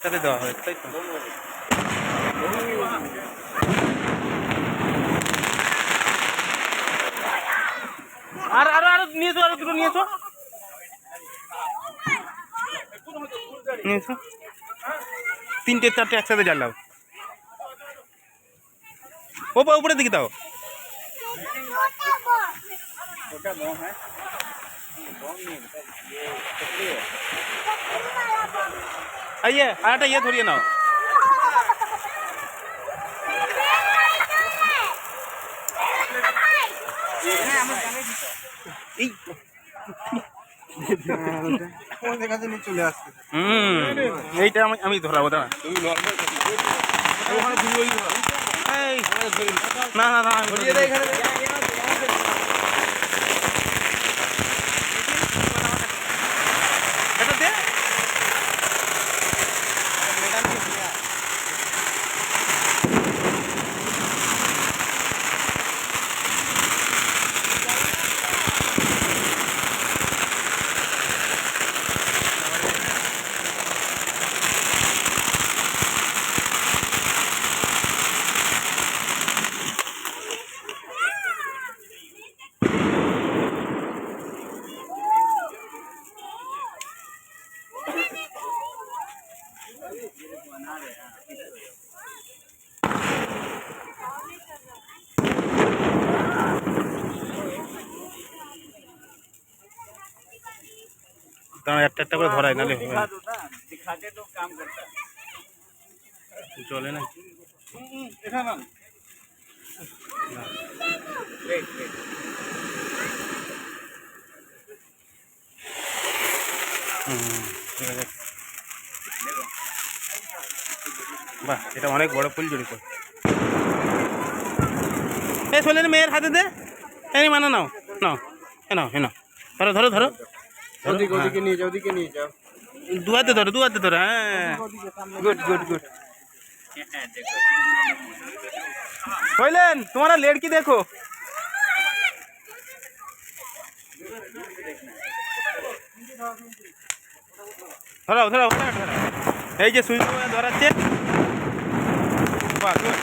সাথে দেওয়া হয়েছে। তাই তো। আর আর আর নিয়েছো আর দুটো নিয়েছো? নিয়েছো? তিনটে চারটে একসাথে জ্বালাও ওপর উপরের দিকে দাও। আইয়ে আর একটা ইয়ে ধরিয়ে নাও এই চলে আসছে হুম এইটা আমি আমি ধরাবো দাঁড়া। এই, না না না আমি ধরিয়ে দেয় এখানে এটা দে কারণ একটা একটা করে ধরায় নাহলে হবে চলে না? বাহ এটা অনেক বড় ফুল জড়ি করে এ চলে মেয়ের হাতে দে। এনে মানে নাও নাও এ নাও এ নাও। ধরো ধরো ধরো। ওদিকে হ্যাঁ। ওদিকে নিয়ে যাও ওদিকে নিয়ে যাও দু হাতে ধরো দু হাতে ধরো হ্যাঁ গুড গুড গুড কইলেন তোমারা লড়কি দেখো ধরাও ধরাও ধরাও, ধরাও। এই যে সুইচ ধরাচ্ছে বাহ, good.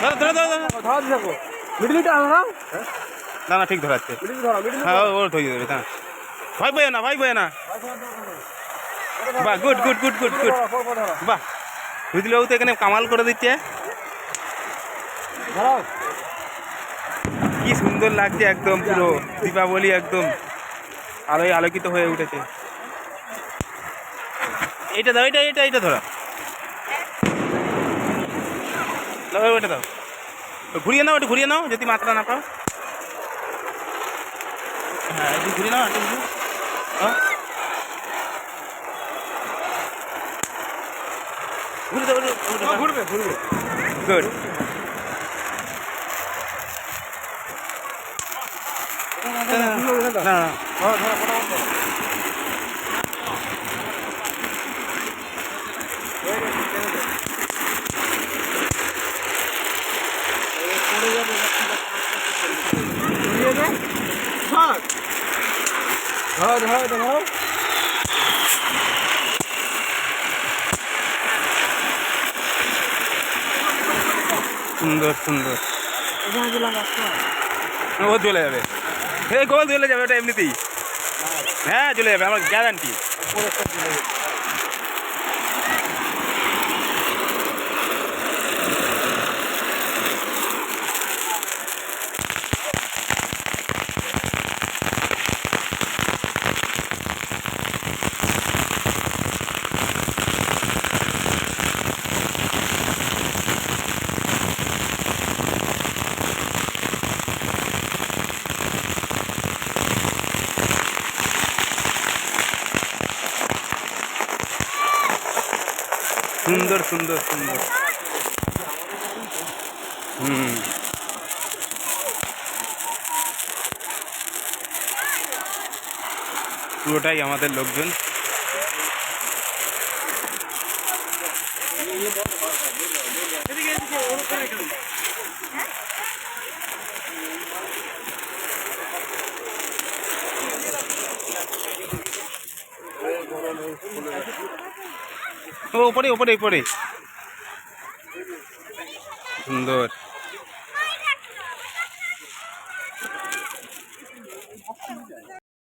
ধরো ধরো ধরো ধরো ধরা দেখো মিডলিটা ধরাও না না ঠিক ধরাচ্ছে মিডল ধরাও মিডল হ্যাঁ ও- ওর ধরিয়ে দেবে হ্যাঁ ভয় বয়ে না ভয় বয়ে না। বাহ good good good good good বাহ বুঝলেও তো এখানে কামাল করে দিচ্ছে। কি সুন্দর লাগছে একদম পুরো, দীপাবলি একদম। আলোয় আলোকিত হয়ে উঠেছে। এইটা দাও এটা এটা এটা ধরো। দাও ওটা দাও। ঘুরিয়ে নাও, একটু ঘুরিয়ে নাও, যদি মাত্রা না পাও। হ্যাঁ একটু ঘুরিয়ে নাও, একটু ঘুরে দাও ঘুরবে ঘুরবে গুড না না না ধরো ধরো ফটাফট ধরো ধরো ধরো ধরো সুন্দর সুন্দর। ও চলে যাবে। এই গোল চলে যাবে, ওটা এমনিতেই। হ্যাঁ চলে যাবে, আমার গ্যারান্টি সুন্দর সুন্দর সুন্দর। হুম। পুরোটাই আমাদের লোকজন। ও ওপরে ওপরে ওপরে সুন্দর।